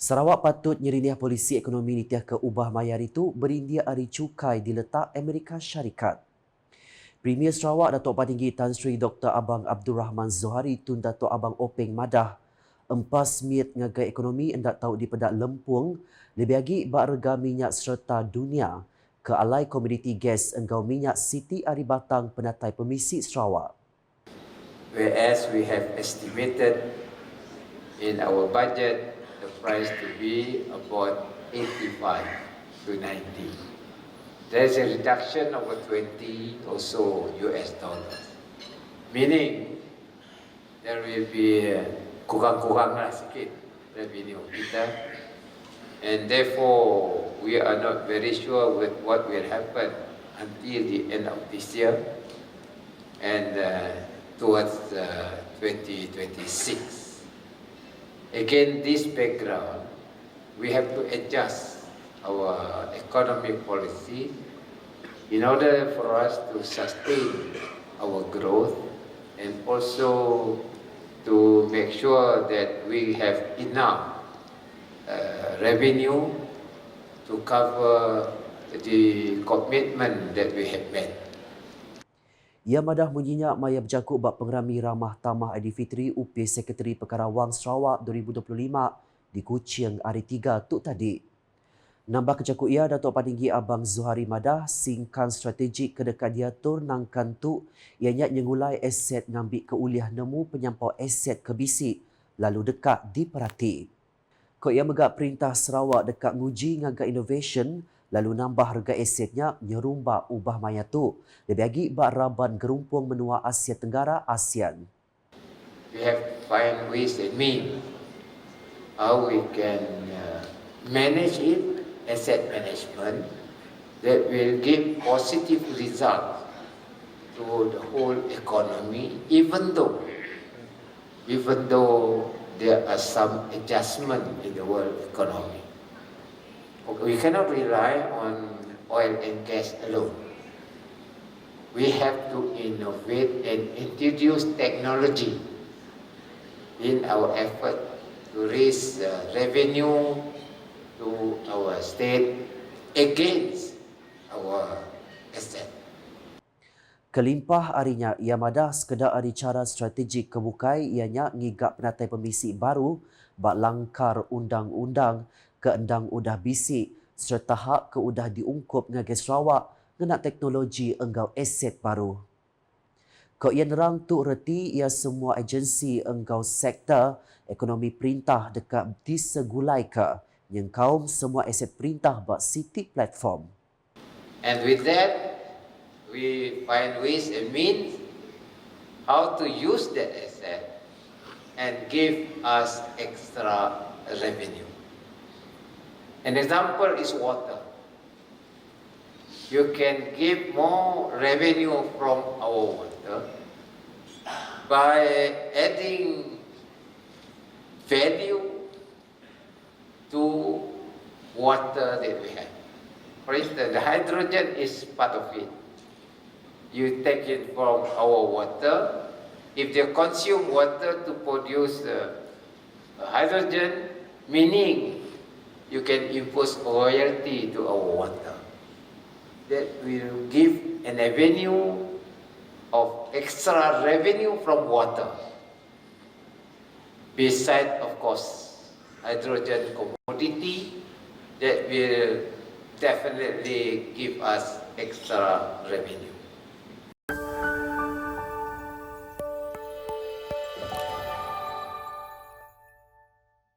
Sarawak patut nyeriniah polisi ekonomi nitiah ke ubah mayar itu berindia ari cukai diletak Amerika Syarikat. Premier Sarawak Datuk Patinggi Tan Sri Dr. Abang Abdul Rahman Zohari tun Datuk Abang Openg Madah empas miet ngagai ekonomi hendak tahu di pedak lempung lebih lagi bak rega minyak serta dunia ke alai komoditi gas engkau minyak Siti Ari Batang penatai pemisi Sarawak. whereas we have estimated in our budget price to be about 85 to 90. There's a reduction of 20 or so US dollars, meaning there will be kurang-kurang lah sikit revenue kita and therefore we are not very sure with what will happen until the end of this year and uh, towards uh, 2026. Again, this background, we have to adjust our economic policy in order for us to sustain our growth and also to make sure that we have enough uh, revenue to cover the commitment that we have made. Ia madah menyiyak maya berjakut bab pengerami ramah tamah Aidilfitri UP Sekretari Perkara Wang Sarawak 2025 di Kuching hari 3 tu tadi. Nambah kejakut ia Datuk Patinggi Abang Zuhari Madah singkan strategik kedekat dia tur nangkan tu ianya nyengulai aset ngambil ke uliah nemu penyampau aset ke bisi lalu dekat diperhati. Kau ia megak perintah Sarawak dekat nguji ngaga innovation lalu nambah harga asetnya nyerumba ubah maya tu. Lebih lagi bak raban gerumpung menua Asia Tenggara ASEAN. we have find ways and means how we can uh, manage it, asset management, that will give positive results to the whole economy, even though, even though there are some adjustment in the world economy. We cannot rely on oil and gas alone. We have to innovate and introduce technology in our effort to raise uh, revenue to our state against our asset. Kelimpah arinya ia madah sekedar ari cara strategik kebukai ianya ngigap penatai pemisi baru bak langkar undang-undang ke endang udah bisi serta hak ke udah diungkup ngagai Sarawak ngena teknologi enggau aset baru. Kau ia nerang tu reti ia semua agensi enggau sektor ekonomi perintah dekat disegulai ke yang kaum semua aset perintah bak City Platform. And with that, we find ways and means how to use that asset and give us extra revenue. An example is water. You can give more revenue from our water by adding value to water that we have. For instance, the hydrogen is part of it. You take it from our water. If they consume water to produce uh, hydrogen, meaning you can impose royalty to our water. That will give an avenue of extra revenue from water. Beside, of course, hydrogen commodity that will definitely give us extra revenue.